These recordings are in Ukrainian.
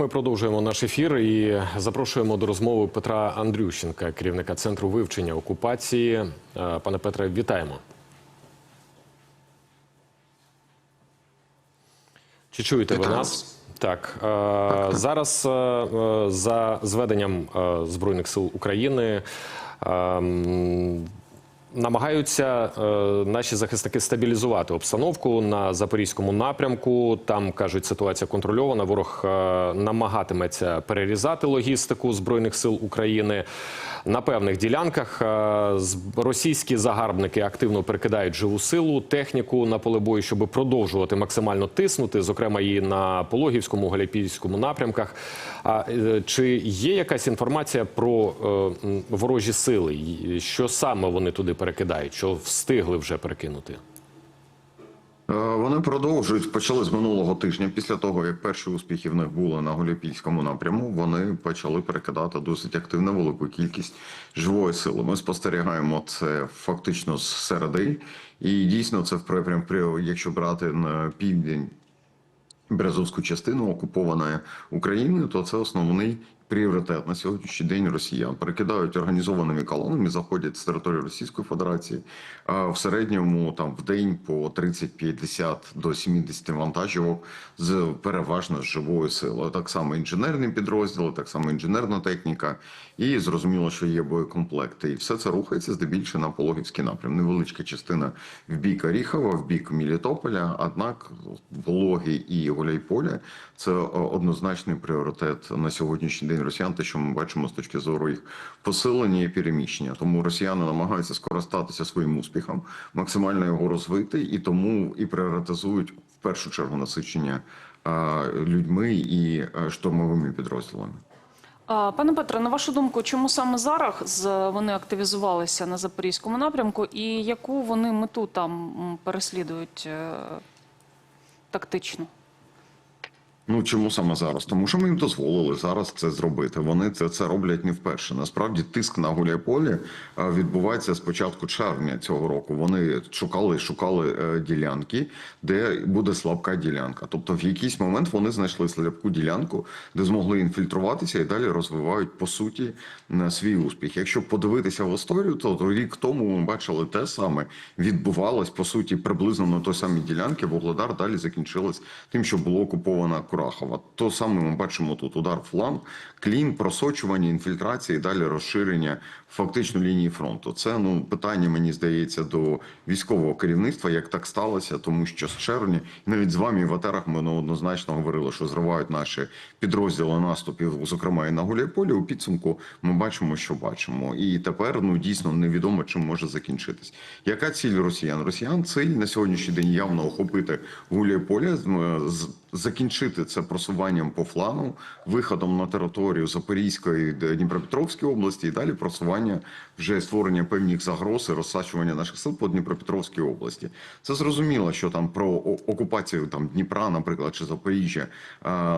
Ми продовжуємо наш ефір і запрошуємо до розмови Петра Андрющенка, керівника центру вивчення окупації. Е, Пане Петре, вітаємо. Чи чуєте ви нас? Так е, зараз е, за зведенням збройних сил України. Намагаються е, наші захисники стабілізувати обстановку на запорізькому напрямку. Там кажуть, ситуація контрольована. Ворог е, намагатиметься перерізати логістику збройних сил України. На певних ділянках е, російські загарбники активно перекидають живу силу, техніку на поле бою, щоб продовжувати максимально тиснути, зокрема і на Пологівському, Галяпійському напрямках. А е, чи є якась інформація про е, ворожі сили? Що саме вони туди перекидають? Що встигли вже перекинути? Е, Вони продовжують почали з минулого тижня. Після того як перші успіхи в них були на Гуляпільському напряму, вони почали перекидати досить активну велику кількість живої сили. Ми спостерігаємо це фактично з середи, і дійсно це в прям якщо брати на південь. Березовську частину окупованої України, то це основний пріоритет на сьогоднішній день росіян. Перекидають організованими колонами, заходять з території Російської Федерації. А в середньому там в день по 30-50 до 70 вантажівок з переважно з живою силою. Так само інженерні підрозділи, так само інженерна техніка, і зрозуміло, що є боєкомплекти. І все це рухається здебільшого на Пологівський напрям. Невеличка частина в бік Оріхова, в бік Мілітополя. Однак Вологи і Гуляйполя це однозначний пріоритет на сьогоднішній день росіян. Те, що ми бачимо з точки зору їх посилення і переміщення. Тому росіяни намагаються скористатися своїм успіхом, максимально його розвити, і тому і пріоритизують в першу чергу насичення людьми і штурмовими підрозділами. Пане Петре, на вашу думку, чому саме зараз вони активізувалися на запорізькому напрямку, і яку вони мету там переслідують е, тактично? Ну чому саме зараз? Тому що ми їм дозволили зараз це зробити. Вони це, це роблять не вперше. Насправді тиск на Гуляйполі е, відбувається з початку червня цього року. Вони шукали шукали е, ділянки, де буде слабка ділянка. Тобто, в якийсь момент вони знайшли слабку ділянку, де змогли інфільтруватися і далі розвивають по суті на свій успіх. Якщо подивитися в історію, то рік тому ми бачили те саме відбувалось по суті приблизно на той самій ділянці. Вугледар далі закінчилось тим, що було окупована Курахова. То саме ми бачимо тут удар в фланг, клін, просочування, інфільтрація і далі розширення фактично лінії фронту. Це ну питання, мені здається, до військового керівництва, як так сталося, тому що з червня навіть з вами в атерах ми ну, однозначно говорили, що зривають наші підрозділи наступів, зокрема і на Гуляйполі. У підсумку ми бачимо, що бачимо, і тепер ну дійсно невідомо, чим може закінчитись. Яка ціль росіян? Росіян ціль на сьогоднішній день явно охопити Гуляйполя, з- закінчити це просуванням по флану, виходом на територію Запорізької Дніпропетровської області, і далі просування вже створення певних загроз і розсачування наших сил по Дніпропетровській області. Це зрозуміло, що там про окупацію там Дніпра, наприклад, чи Запоріжжя,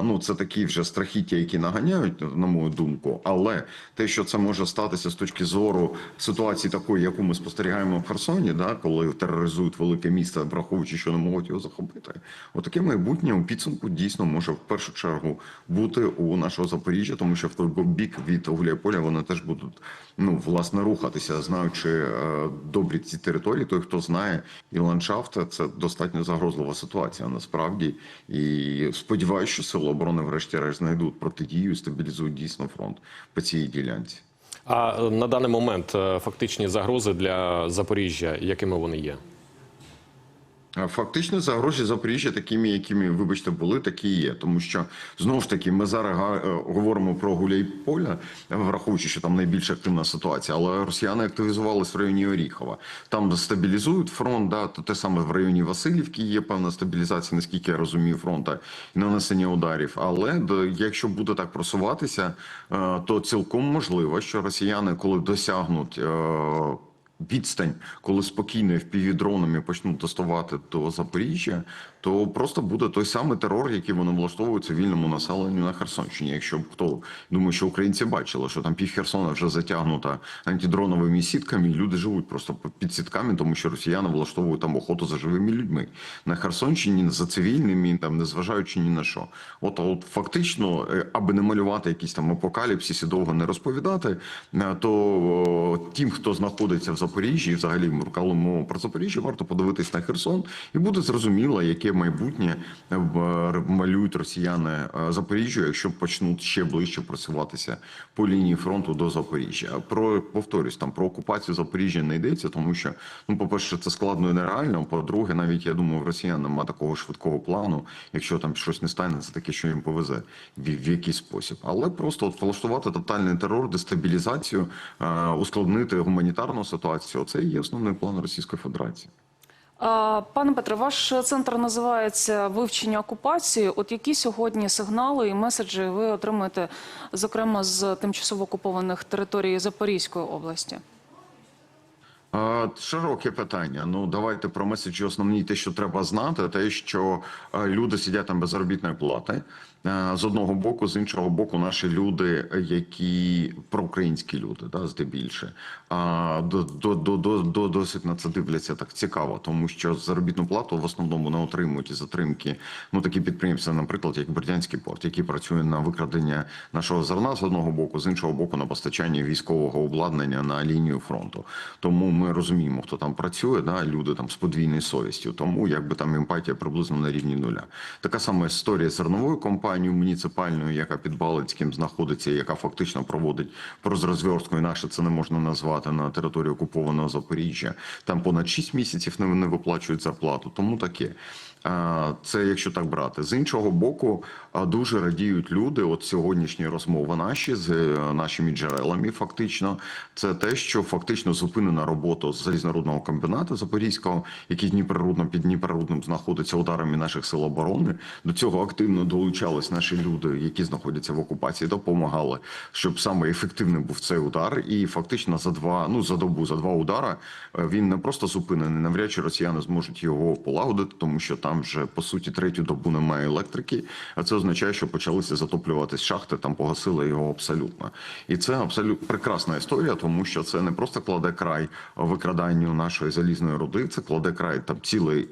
ну це такі вже страхіття, які наганяють, на мою думку. Але те, що це може статися з точки зору ситуації такої, яку ми спостерігаємо в Херсоні, да, коли тероризують велике місто, враховуючи, що не можуть його захопити, отаке майбутнє у підсумку дійсно може в першу чергу бути у нашого Запоріжжя, тому що в той бік від Гуляйполя вони теж будуть ну власне рухатися, знаючи е, добрі ці території. Той, хто знає і ландшафт, це достатньо загрозлива ситуація насправді. І сподіваюся, що сили оборони, врешті-решт, знайдуть протидію, і стабілізують дійсно фронт по цій ділянці. А е, на даний момент е, фактичні загрози для Запоріжжя, якими вони є? А Фактично загрозі Запоріжжя такими, якими, вибачте, були, такі є. Тому що знову ж таки ми зараз е, говоримо про Гуляйполя, враховуючи, що там найбільш активна ситуація, але росіяни активізувались в районі Оріхова. Там стабілізують фронт, да, то те саме в районі Васильівки є певна стабілізація, наскільки я розумію, фронта і нанесення ударів. Але якщо буде так просуватися, е, то цілком можливо, що росіяни, коли досягнуть. Відстань, коли спокійно впівдронами почнуть тестувати до Запоріжжя, то просто буде той самий терор, який вони влаштовують цивільному населенню на Херсонщині. Якщо б хто думаю, що українці бачили, що там пів Херсона вже затягнута антидроновими сітками, і люди живуть просто під сітками, тому що росіяни влаштовують там охоту за живими людьми на Херсонщині за цивільними, там незважаючи ні на що. От, от фактично, е, аби не малювати якісь там апокаліпсис і довго не розповідати, е, то тим, хто знаходиться в Запоріжжі, і взагалі ми коли мова про Запоріжжя, варто подивитись на Херсон, і буде зрозуміло, яке майбутнє е, малюють росіяни е, Запоріжжю, якщо почнуть ще ближче просуватися по лінії фронту до Запоріжжя. Про повторюсь, там про окупацію Запоріжжя не йдеться, тому що ну, по перше, це складно і нереально. По-друге, навіть я думаю, в росіян немає такого швидкого плану. Якщо там щось не стане, це таке, що їм повезе в, в якийсь спосіб. Але просто от влаштувати тотальний терор, дестабілізацію, е, ускладнити гуманітарну ситуацію. Це і є основний план Російської Федерації. Пане Петре, ваш центр називається вивчення окупації. От які сьогодні сигнали і меседжі ви отримуєте, зокрема з тимчасово окупованих територій Запорізької області? Широке питання. Ну давайте про меседжі основні те, що треба знати, те, що е, люди сидять там без заробітної плати. Е, З одного боку, з іншого боку, наші люди, які проукраїнські люди, да, здебільше, до, до, до, до, до досить на це дивляться так цікаво, тому що заробітну плату в основному не отримують затримки. Ну такі підприємства, наприклад, як Бердянський порт, який працює на викрадення нашого зерна з одного боку, з іншого боку, на постачання військового обладнання на лінію фронту. Тому ми розуміємо, хто там працює, да, люди там з подвійною совістю. Тому якби там емпатія приблизно на рівні нуля. Така сама історія з зерновою компанією муніципальною, яка під Балицьким знаходиться, яка фактично проводить розрозвертку, інакше це не можна назвати на території окупованого Запоріжжя. Там понад 6 місяців не, не виплачують зарплату. Тому таке. А, Це якщо так брати. З іншого боку, а, дуже радіють люди. От сьогоднішні розмови наші з е, нашими джерелами, фактично, це те, що фактично зупинена робота з залізнорудного комбінату Запорізького, який Дніпрорудно під Дніпрорудним знаходиться ударами наших сил оборони. До цього активно долучались наші люди, які знаходяться в окупації, допомагали, щоб саме ефективним був цей удар. І фактично за два, ну за добу, за два удара е, він не просто зупинений. Навряд чи росіяни зможуть його полагодити, тому що там вже по суті третю добу немає електрики. А це означає, що почалися затоплюватись шахти, там погасили його абсолютно. І це абсолютно прекрасна історія, тому що це не просто кладе край викраданню нашої залізної руди, це кладе край там цілої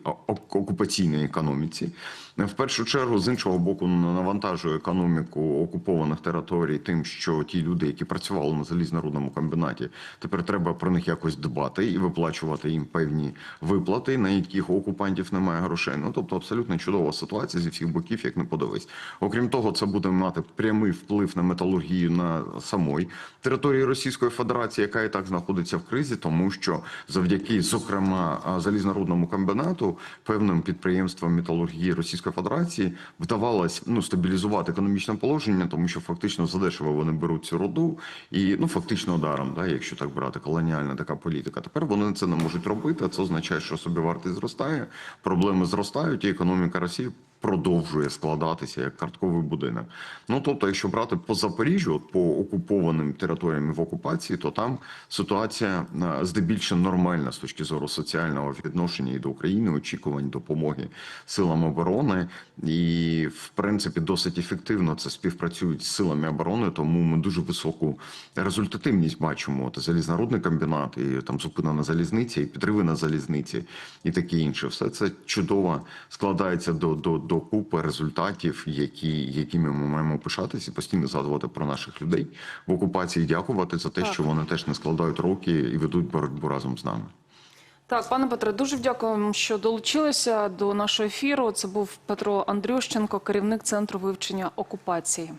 окупаційної економіці. В першу чергу, з іншого боку, навантажує економіку окупованих територій, тим, що ті люди, які працювали на залізнорудному комбінаті, тепер треба про них якось дбати і виплачувати їм певні виплати, на яких окупантів немає грошей. Ну тобто, абсолютно чудова ситуація зі всіх боків, як не подивись. Окрім того, це буде мати прямий вплив на металургію на самої території Російської Федерації, яка і так знаходиться в кризі, тому що завдяки, зокрема, а, залізнорудному комбінату, певним підприємствам металургії Російської Федерації вдавалось ну стабілізувати економічне положення, тому що фактично задешево вони беруть цю руду і ну фактично ударом, да, якщо так брати, колоніальна така політика. Тепер вони це не можуть робити. Це означає, що собівартість зростає, проблеми зростають, і економіка Росії продовжує складатися як картковий будинок. Ну тобто, якщо брати по Запоріжжю, от по окупованим територіям в окупації, то там ситуація е, здебільшого нормальна з точки зору соціального відношення і до України, очікувань допомоги силам оборони, і в принципі досить ефективно це співпрацюють з силами оборони. Тому ми дуже високу результативність бачимо. От залізнорудний комбінат, і там зупинена залізниця, і підриви на залізниці, і таке інше. Все це чудово складається до, до, до купи результатів, які, якими ми маємо пишатися, постійно згадувати про наших людей в окупації, дякувати за те, Так. що вони теж не складають руки і ведуть боротьбу разом з нами. Так, пане Петре, дуже дякуємо, що долучилися до нашого ефіру. Це був Петро Андрющенко, керівник центру вивчення окупації.